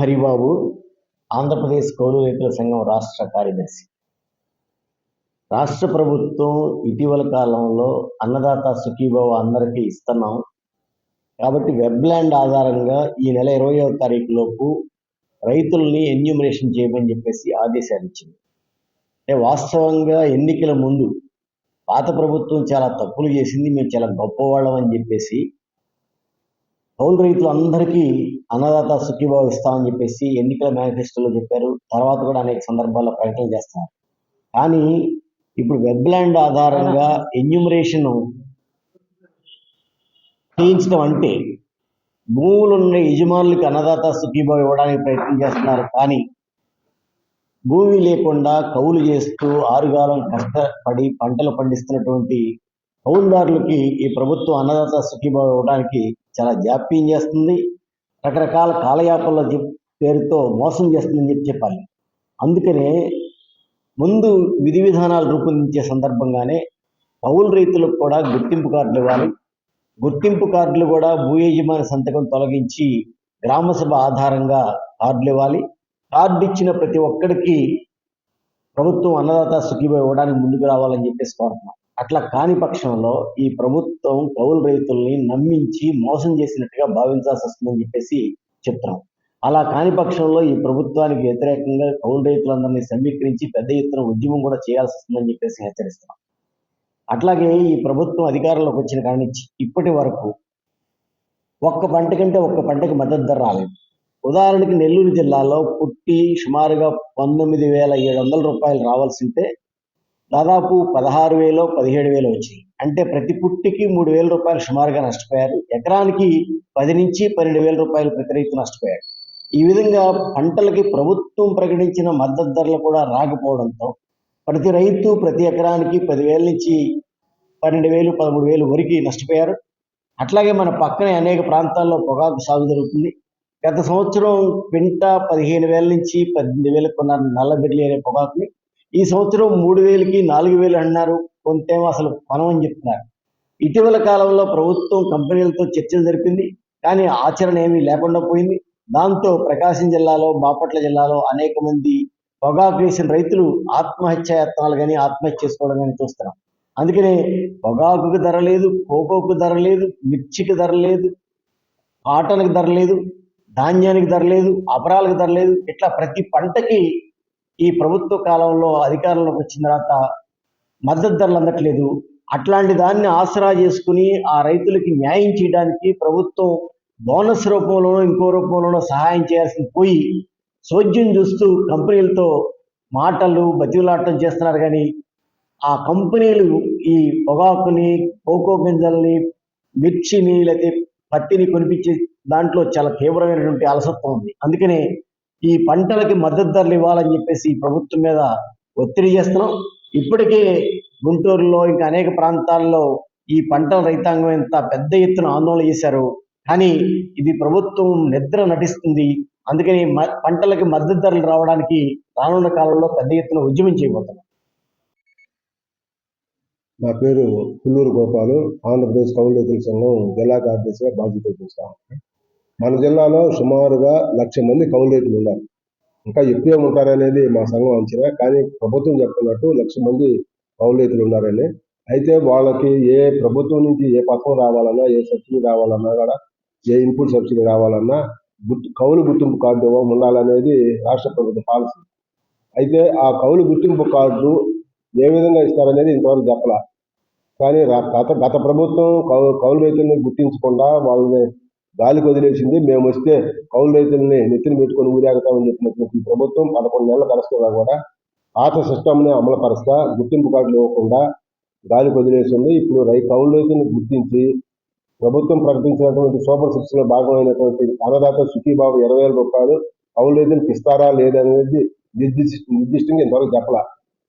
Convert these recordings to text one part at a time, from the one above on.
హరిబాబు ఆంధ్రప్రదేశ్ కౌలు రైతుల సంఘం రాష్ట్ర కార్యదర్శి. రాష్ట్ర ప్రభుత్వం ఇటీవల కాలంలో అన్నదాత సుఖీభావ అందరికీ ఇస్తున్నాం. కాబట్టి వెబ్లాండ్ ఆధారంగా ఈ నెల ఇరవయో తారీఖు లోపు రైతుల్ని ఎన్యూమరేషన్ చేయమని చెప్పేసి ఆదేశాలు ఇచ్చింది. అంటే వాస్తవంగా ఎన్నికల ముందు పాత ప్రభుత్వం చాలా తప్పులు చేసింది మేము చాలా గొప్పవాళ్ళం అని చెప్పేసి కౌలు రైతులు అందరికీ అన్నదాత సుఖీభావం ఇస్తామని చెప్పేసి ఎన్నికల మేనిఫెస్టోలో చెప్పారు. తర్వాత కూడా అనేక సందర్భాల్లో ప్రకటన చేస్తున్నారు. కానీ ఇప్పుడు వెబ్లాండ్ ఆధారంగా ఎన్యూమరేషన్ చేయించడం అంటే భూములు ఉన్న యజమానులకు అన్నదాత సుఖీభావం ఇవ్వడానికి ప్రయత్నం చేస్తున్నారు. కానీ భూమి లేకుండా కౌలు చేస్తూ ఆరుగాలం కష్టపడి పంటలు పండిస్తున్నటువంటి కౌలుదారులకి ఈ ప్రభుత్వం అన్నదాత సుఖీభావం ఇవ్వడానికి చాలా జాప్యం చేస్తుంది. రకరకాల కాలయాపల పేరుతో మోసం చేస్తుందని చెప్పి చెప్పాలి. అందుకనే ముందు విధి విధానాలు రూపొందించే సందర్భంగానే కౌలు రైతులకు కూడా గుర్తింపు కార్డులు ఇవ్వాలి. గుర్తింపు కార్డులు కూడా భూ యజమాని సంతకం తొలగించి గ్రామసభ ఆధారంగా కార్డులు ఇవ్వాలి. కార్డు ఇచ్చిన ప్రతి ఒక్కడికి ప్రభుత్వం అన్నదాత సుఖీభ ఇవ్వడానికి ముందుకు రావాలని చెప్పేసి కోరుతున్నాం. అట్లా కాని పక్షంలో ఈ ప్రభుత్వం కౌలు రైతుల్ని నమ్మించి మోసం చేసినట్టుగా భావించాల్సి వస్తుందని చెప్పేసి చెప్తున్నాం. అలా కాని పక్షంలో ఈ ప్రభుత్వానికి వ్యతిరేకంగా కౌలు రైతులందరినీ సమీకరించి పెద్ద ఎత్తున ఉద్యమం కూడా చేయాల్సి వస్తుందని చెప్పేసి హెచ్చరిస్తున్నాం. అట్లాగే ఈ ప్రభుత్వం అధికారంలోకి వచ్చిన కాడి నుంచి ఇప్పటి వరకు ఒక్క పంట కంటే ఒక్క పంటకి మద్దతు ధర రాలేదు. ఉదాహరణకి నెల్లూరు జిల్లాలో పుట్టి సుమారుగా పంతొమ్మిది వేల ఏడు వందల రూపాయలు రావాల్సి ఉంటే దాదాపు పదహారు వేలు పదిహేడు వేలు వచ్చాయి. అంటే ప్రతి పుట్టికి మూడు వేల రూపాయలు సుమారుగా నష్టపోయారు. ఎకరానికి పది నుంచి పన్నెండు వేల రూపాయలు ప్రతి రైతు నష్టపోయాడు. ఈ విధంగా పంటలకి ప్రభుత్వం ప్రకటించిన మద్దతు ధరలు కూడా రాకపోవడంతో ప్రతి రైతు ప్రతి ఎకరానికి పదివేల నుంచి పన్నెండు వేలు పదమూడు వేలు వరకు నష్టపోయారు. అట్లాగే మన పక్కనే అనేక ప్రాంతాల్లో పొగాకు సాగు జరుగుతుంది. గత సంవత్సరం క్వింటా పదిహేను వేల నుంచి పద్దెనిమిది వేలకు కొన్నారు నల్లబెల్లి అనే పొగాకుని. ఈ సంవత్సరం మూడు వేలకి నాలుగు వేలు అన్నారు. కొంతేమో అసలు కొనమని చెప్తున్నారు. ఇటీవల కాలంలో ప్రభుత్వం కంపెనీలతో చర్చలు జరిపింది. కానీ ఆచరణ ఏమీ లేకుండా పోయింది. దాంతో ప్రకాశం జిల్లాలో బాపట్ల జిల్లాలో అనేక మంది పొగాకు వేసిన రైతులు ఆత్మహత్య యత్నాలు కానీ ఆత్మహత్య చేసుకోవడం కానీ చూస్తున్నాం. అందుకనే పొగాకుకు ధర లేదు కోకోకు ధర లేదు మిర్చికి ధర లేదు కాటన్కి ధర లేదు ధాన్యానికి ధర లేదు అపరాలకు ధర లేదు. ఇట్లా ప్రతి పంటకి ఈ ప్రభుత్వ కాలంలో అధికారంలోకి వచ్చిన తర్వాత మద్దతు ధరలు అందట్లేదు. అట్లాంటి దాన్ని ఆసరా చేసుకుని ఆ రైతులకి న్యాయం చేయడానికి ప్రభుత్వం బోనస్ రూపంలోనో ఇంకో రూపంలోనో సహాయం చేయాల్సింది పోయి సోద్యం చూస్తూ కంపెనీలతో మాటలు బతిలాటం చేస్తున్నారు కానీ ఆ కంపెనీలు ఈ పొగాకుని కోకో గింజల్ని మిర్చిని లేకపోతే పత్తిని కొనిపించే దాంట్లో చాలా తీవ్రమైనటువంటి అలసత్వం ఉంది. అందుకనే ఈ పంటలకి మద్దతు ధరలు ఇవ్వాలని చెప్పేసి ప్రభుత్వం మీద ఒత్తిడి చేస్తున్నాం. ఇప్పటికే గుంటూరులో ఇంకా అనేక ప్రాంతాల్లో ఈ పంటల రైతాంగం ఎంత పెద్ద ఎత్తున ఆందోళన చేశారు. కానీ ఇది ప్రభుత్వం నిద్ర నటిస్తుంది. అందుకని మ- పంటలకి మద్దతు ధరలు రావడానికి రానున్న కాలంలో పెద్ద ఎత్తున ఉద్యమం చేయబోతున్నాం. నా పేరు పుల్లూరు గోపాలు. ఆంధ్రప్రదేశ్ కౌలు రైతుల సంఘం జిల్లా కార్యదర్శిగా బాధ్యత చూస్తాను మన జిల్లాలో సుమారుగా లక్ష మంది కౌలు రైతులు ఉన్నారు. ఇంకా ఎక్కువే ఉంటారనేది మా సంఘం అంచనా. కానీ ప్రభుత్వం చెప్తున్నట్టు లక్ష మంది కౌలు రైతులు ఉన్నారని. అయితే వాళ్ళకి ఏ ప్రభుత్వం నుంచి ఏ పథకం రావాలన్నా ఏ సబ్సిడీ రావాలన్నా కూడా ఏ ఇన్పుట్ సబ్సిడీ రావాలన్నా గుర్తు కౌలు గుర్తింపు కార్డు ఉండాలనేది రాష్ట్ర ప్రభుత్వ పాలసీ. అయితే ఆ కౌలు గుర్తింపు కార్డు ఏ విధంగా ఇస్తారనేది ఇంతవరకు చెప్పలా. కానీ గత గత ప్రభుత్వం కౌలు కౌలు రైతులను గుర్తించకుండా వాళ్ళని గాలికి వదిలేసింది. మేము వస్తే కౌలు రైతుల్ని నెత్తిని పెట్టుకొని ఊరేగుతామని చెప్పినటువంటి ప్రభుత్వం పదకొండు నెలల కలుస్తున్నా కూడా పాత సిస్టమ్ని అమలుపరుస్తా గుర్తింపు కార్డులు ఇవ్వకుండా గాలికి వదిలేసింది. ఇప్పుడు రై కౌలు రైతుల్ని గుర్తించి ప్రభుత్వం ప్రకటించినటువంటి సూపర్ సిక్స్లో భాగమైనటువంటి అన్నదాత సుఖీబాబు ఇరవై వేల రూపాయలు కౌలు రైతులకు ఇస్తారా లేదనేది నిర్దిష్ట నిర్దిష్టంగా ఇంతవరకు చెప్పలా.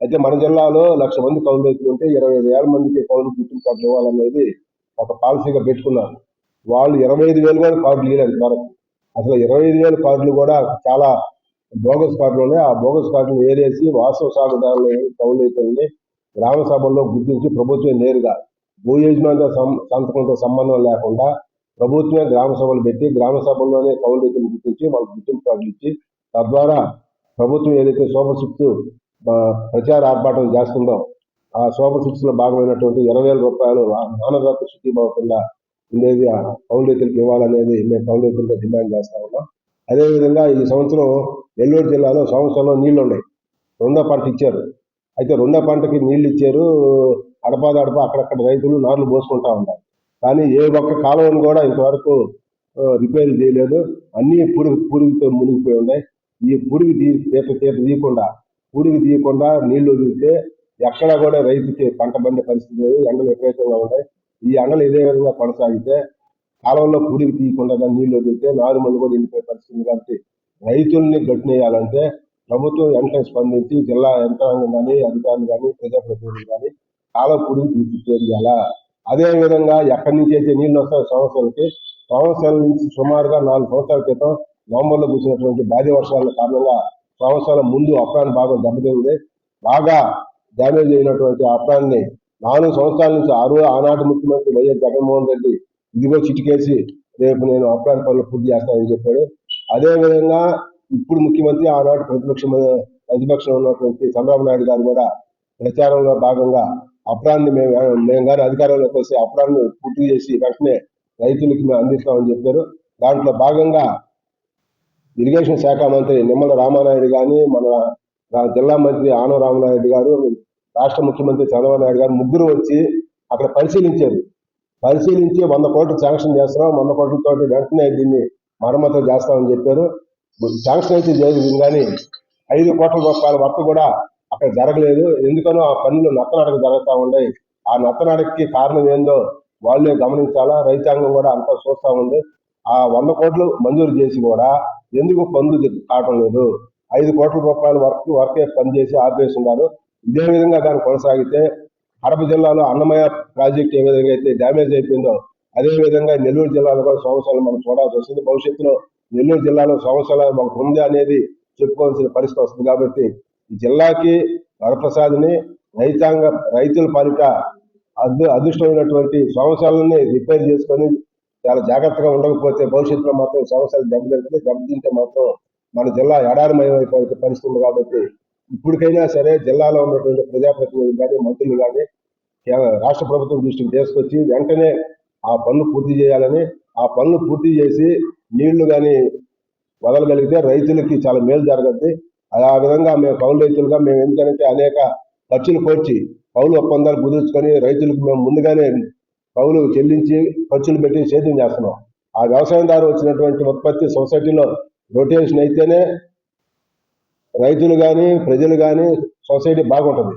అయితే మన జిల్లాలో లక్ష మంది కౌలు రైతులు ఉంటే ఇరవై ఐదు వేల మందికి కౌలు గుర్తింపు కార్డులు ఇవ్వాలనేది ఒక పాలసీగా పెట్టుకున్నారు. వాళ్ళు ఇరవై ఐదు వేలు కూడా కార్డులు ఇవ్వలేదు మనకు. అసలు ఇరవై ఐదు వేల కార్డులు కూడా చాలా బోగస్ కార్డులు ఉన్నాయి. ఆ బోగస్ కార్డులు ఏరేసి వాస్తవ సాగుదారులు కౌలైతుల్ని గ్రామ సభల్లో గుర్తించి ప్రభుత్వం నేరుగా భూ యజమానితో సంతకంతో సంబంధం లేకుండా ప్రభుత్వమే గ్రామ సభలు పెట్టి గ్రామ సభల్లోనే కౌలు రైతులు గుర్తించి వాళ్ళకి గుర్తింపు కార్డులు ఇచ్చి తద్వారా ప్రభుత్వం ఏదైతే సూపర్ సిక్స్ ప్రచార ఆర్భాటం చేస్తుందో ఆ సూపర్ సిక్స్లో భాగమైనటువంటి ఇరవై వేల రూపాయలు నానరత్న శుద్ధి కింద ఉండేది పౌరు రైతులకు ఇవ్వాలనేది మేము పౌరు రైతులతో డిమాండ్ చేస్తా ఉన్నాం. అదేవిధంగా ఈ సంవత్సరం నెల్లూరు జిల్లాలో సంవత్సరంలో నీళ్ళు ఉన్నాయి. రెండో పంట ఇచ్చారు. అయితే రెండో పంటకి నీళ్ళు ఇచ్చారు. అడపాదడప అక్కడక్కడ రైతులు నార్లు పోసుకుంటా ఉన్నారు. కానీ ఏ ఒక్క కాలువను కూడా ఇంతవరకు రిపేర్ చేయలేదు. అన్నీ పురుగు పురుగుతో మునిగిపోయి ఉన్నాయి. ఈ పురుగు తీ తీత తీత తీయకుండా పురుగు తీయకుండా నీళ్ళు వదిలితే ఎక్కడ కూడా రైతుకి పంట పండే పరిస్థితి లేదు. ఎండలు విపరీతంగా ఉన్నాయి ఈ ఎండలు ఇదే విధంగా కొనసాగితే కాలంలో పురుగు తీయకుండా నీళ్ళు వదిలితే నారుమల్లి కూడా వెళ్ళిపోయే పరిస్థితి కాబట్టి రైతుల్ని గట్టినేయాలంటే ప్రభుత్వం వెంటనే స్పందించి జిల్లా యంత్రాంగం కానీ అధికారులు కానీ ప్రజాప్రతినిధులు కానీ కాలం పురుగు తీర్చిచేయాలా అదే విధంగా ఎక్కడి నుంచి అయితే నీళ్ళు వస్తాయో సంవత్సరాలకి సంవత్సరాల నుంచి సుమారుగా నాలుగు సంవత్సరాల క్రితం నవంబర్లో కూర్చున్నటువంటి భారీ వర్షాల కారణంగా సంవత్సరాల ముందు అప్రాన్ భాగం దెబ్బతింది. బాగా డ్యామేజ్ అయినటువంటి అప్రాన్ని నాలుగు సంవత్సరాల నుంచి ఆరు ఆనాటి ముఖ్యమంత్రి వైఎస్ జగన్మోహన్ రెడ్డి ఇదిగో చిటికేసి రేపు నేను అప్రాన్ పనులు పూర్తి చేస్తానని చెప్పాడు. అదేవిధంగా ఇప్పుడు ముఖ్యమంత్రి ఆనాటి ప్రతిపక్ష ప్రతిపక్షంలో ఉన్నటువంటి చంద్రబాబు నాయుడు గారు కూడా ప్రచారంలో భాగంగా అప్రాన్ని మేము మేము కానీ అధికారంలోకి వస్తే అప్రాన్ని పూర్తి చేసి వెంటనే రైతులకి మేము అందిస్తామని చెప్పారు. దాంట్లో భాగంగా ఇరిగేషన్ శాఖ మంత్రి నిమ్మల రామానాయుడు కానీ మన జిల్లా మంత్రి ఆనవ రామనాయుడు గారు రాష్ట్ర ముఖ్యమంత్రి చంద్రబాబు నాయుడు గారు ముగ్గురు వచ్చి అక్కడ పరిశీలించారు. పరిశీలించి వంద కోట్లు శాంక్షన్ చేస్తున్నాం వంద కోట్లతో వెంటనే దీన్ని మరమ్మతు చేస్తామని చెప్పారు. శాంక్షన్ అయితే జరిగింది కానీ ఐదు కోట్ల రూపాయల వర్క్ కూడా అక్కడ జరగలేదు. ఎందుకనో ఆ పనులు నత్తనడక జరుగుతూ ఉన్నాయి. ఆ నత్తనడకకి కారణం ఏందో వాళ్ళే గమనించాలా? రైతాంగం కూడా అంతా చూస్తా ఉంది. ఆ వంద కోట్లు మంజూరు చేసి కూడా ఎందుకు పనులు కావటం లేదు? ఐదు కోట్ల రూపాయల వర్క్ వర్కే పనిచేసి ఆపేసి ఉన్నారు ఇదే విధంగా దాన్ని కొనసాగితే కడప జిల్లాలో అన్నమయ్య ప్రాజెక్ట్ ఏ విధంగా అయితే డ్యామేజ్ అయిపోయిందో అదే విధంగా నెల్లూరు జిల్లాలో కూడా సంవత్సరాలు మనం చూడాల్సి వస్తుంది. భవిష్యత్తులో నెల్లూరు జిల్లాలో సంవత్సరాలు ఒక ఉంది అనేది చెప్పుకోవాల్సిన పరిస్థితి వస్తుంది కాబట్టి ఈ జిల్లాకి వరప్రసాద్ని రైతాంగ రైతుల పాలిట అదృ అదృష్టమైనటువంటి సంవత్సరాలని రిపేర్ చేసుకొని చాలా జాగ్రత్తగా ఉండకపోతే భవిష్యత్తులో మాత్రం సంవత్సరాలు దెబ్బతింటే దెబ్బతింటే మాత్రం మన జిల్లా ఎడారిమయం అయిపోయే పరిస్థితి ఉంది కాబట్టి ఇప్పటికైనా సరే జిల్లాలో ఉన్నటువంటి ప్రజాప్రతినిధులు కానీ మంత్రులు కానీ రాష్ట్ర ప్రభుత్వం దృష్టికి తీసుకొచ్చి వెంటనే ఆ పనులు పూర్తి చేయాలని ఆ పనులు పూర్తి చేసి నీళ్ళు కానీ వదలగలిగితే రైతులకి చాలా మేలు జరగద్ది. ఆ విధంగా మేము కౌలు రైతులుగా మేము ఎందుకంటే అనేక ఖర్చులు కోర్చి కౌలు ఒప్పందాలు కుదుర్చుకొని రైతులకు మేము ముందుగానే కౌలు చెల్లించి ఖర్చులు పెట్టి సేద్యం చేస్తున్నాం. ఆ వ్యవసాయదారు వచ్చినటువంటి ఉత్పత్తి సొసైటీలో రొటేషన్ అయితేనే రైతులు కానీ ప్రజలు కానీ సొసైటీ బాగుంటుంది.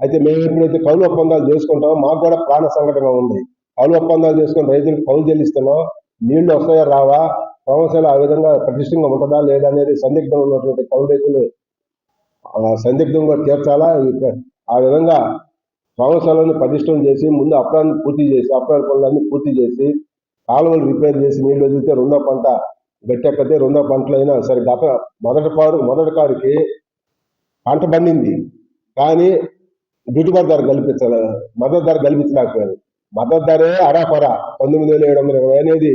అయితే మేము ఎప్పుడైతే కౌలు ఒప్పందాలు చేసుకుంటామో మాకు కూడా ప్రాణ సంఘటన ఉంది. కౌలు ఒప్పందాలు చేసుకుని రైతులకు కౌలు చెల్లిస్తున్నాం. నీళ్ళు వస్తాయా రావా? సమస్యలు ఆ విధంగా పటిష్టంగా ఉంటుందా లేదా అనేది సందిగ్ధం ఉన్నటువంటి కౌలు రైతులు సందిగ్ధంగా తీర్చాలా? ఆ విధంగా సమస్యలను పటిష్టం చేసి ముందు అప్రాన్ని పూర్తి చేసి అప్రాన్ పనులన్నీ పూర్తి చేసి కాలువలు రిపేర్ చేసి నీళ్ళు వదిలితే రెండో పంట గట్టెక్కతే రెండో పంటలు అయినా సరే గత మొదటి పారు మొదటి కారుకి పంట పండింది. కానీ గిట్టుబాటు ధర కల్పించాల మద్దతు ధర కల్పించలేకపోయారు. మద్దతు ధరే అరాకొర పంతొమ్మిది వేల ఏడు వందల ఇరవై అనేది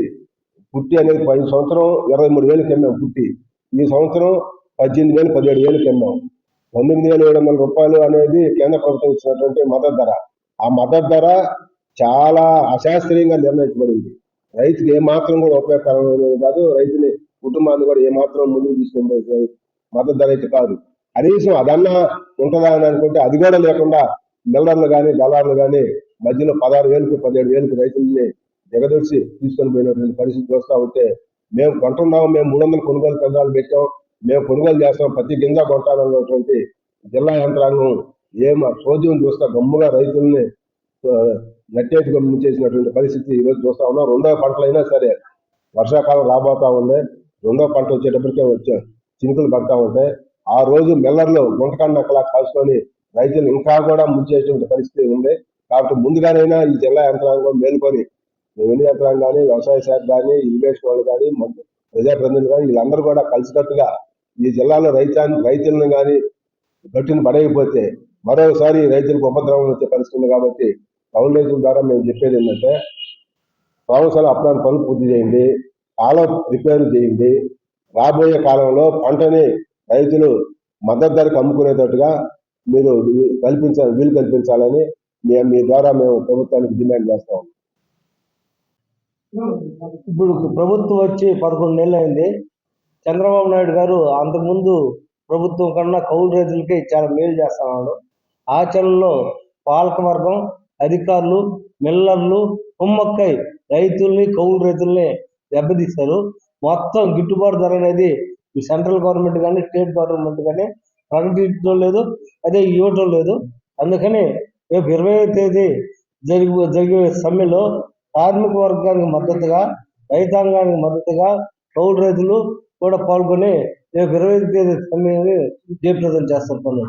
పుట్టి అనేది పది సంవత్సరం ఇరవై మూడు వేలు అమ్మాం పుట్టి ఈ సంవత్సరం పద్దెనిమిది వేలు పదిహేడు వేలు అమ్మాం పంతొమ్మిది వేల ఏడు వందల రూపాయలు అనేది కేంద్ర ప్రభుత్వం ఇచ్చినటువంటి మద్దతు ధర. ఆ మద్దతు ధర చాలా అశాస్త్రీయంగా నిర్ణయించబడింది. రైతుకి ఏమాత్రం కూడా ఉపయోగకరమైనది కాదు. రైతుని కుటుంబాన్ని కూడా ఏమాత్రం ముందుకు తీసుకుని మద్దతు ధర అయితే కాదు. కనీసం అదన్నా ఉంటుందా అని అనుకుంటే అది కూడా లేకుండా మిల్లర్లు కానీ దళారులు కానీ మధ్యలో పదహారు వేలకు పదిహేడు వేలకు రైతుల్ని దిగదొడిచి తీసుకొని పోయినటువంటి పరిస్థితి చూస్తా ఉంటే మేము కొంటున్నాము మేము మూడు వందల కొనుగోలు కేంద్రాలు పెట్టాం మేము కొనుగోలు చేస్తాం ప్రతి గింజ కొట్టాలన్నటువంటి జిల్లా యంత్రాంగం ఏం చోద్యం చూస్తా గమ్ముగా రైతుల్ని నట్టేటుగా ముంచేసినటువంటి పరిస్థితి ఈ రోజు చూస్తా ఉన్నాం. రెండో పంటలైనా సరే వర్షాకాలం రాబోతా ఉంది. రెండో పంట వచ్చేటప్పటికే వచ్చే చినుకులు పడతా ఉంటాయి. ఆ రోజు మెల్లర్లో గుంటకాన్ని అక్కలా కాల్చుకొని రైతులు ఇంకా కూడా ముంచేటువంటి పరిస్థితి ఉంది. కాబట్టి ముందుగానైనా ఈ జిల్లా యంత్రాంగం మేలుకొని రెవెన్యూ యంత్రాంగం కానీ వ్యవసాయ శాఖ కానీ ఇరిగేషన్ వాళ్ళు కానీ ప్రజాప్రతినిధులు కానీ వీళ్ళందరూ కూడా కలిసికట్టుగా ఈ జిల్లాలో రైతాన్ని రైతులను కానీ గట్టిని పడైపోతే మరోసారి రైతులకు ఉపద్రవం వచ్చే పరిస్థితి ఉంది కాబట్టి ఫౌండేషన్ ద్వారా మేము చెప్పేది ఏంటంటే సంవత్సరాలు అప్లాన్ పనులు పూర్తి చేయండి కాలం రిపేర్ చేయండి రాబోయే కాలంలో పంటని రైతులు మద్దతు ధరకు అమ్ముకునేటట్టుగా మీరు కల్పించాలి వీలు కల్పించాలని మేము మీ ద్వారా మేము ప్రభుత్వానికి డిమాండ్ చేస్తాం ఇప్పుడు ప్రభుత్వం వచ్చి పదకొండు నెలలు అయింది. చంద్రబాబు నాయుడు గారు అంతకుముందు ప్రభుత్వం కన్నా కౌలు రైతులకి చాలా మేలు చేస్తున్నాడు ఆచరణలో పాలకవర్గం అధికారులు మిల్లర్లు కుమ్మక్కై రైతుల్ని కౌలు రైతుల్ని దెబ్బతీశారు. మొత్తం గిట్టుబాటు ధర అనేది సెంట్రల్ గవర్నమెంట్ కానీ స్టేట్ గవర్నమెంట్ కానీ ప్రకటించడం లేదు అదే ఇవ్వటం లేదు. అందుకని రేపు ఇరవై తేదీ జరిగి జరిగే సమ్మెలో కార్మిక వర్గానికి మద్దతుగా రైతాంగానికి మద్దతుగా కౌలు రైతులు కూడా పాల్గొని రేపు ఇరవై తేదీ సమ్మెని జయప్రదం చేస్తారు పనులు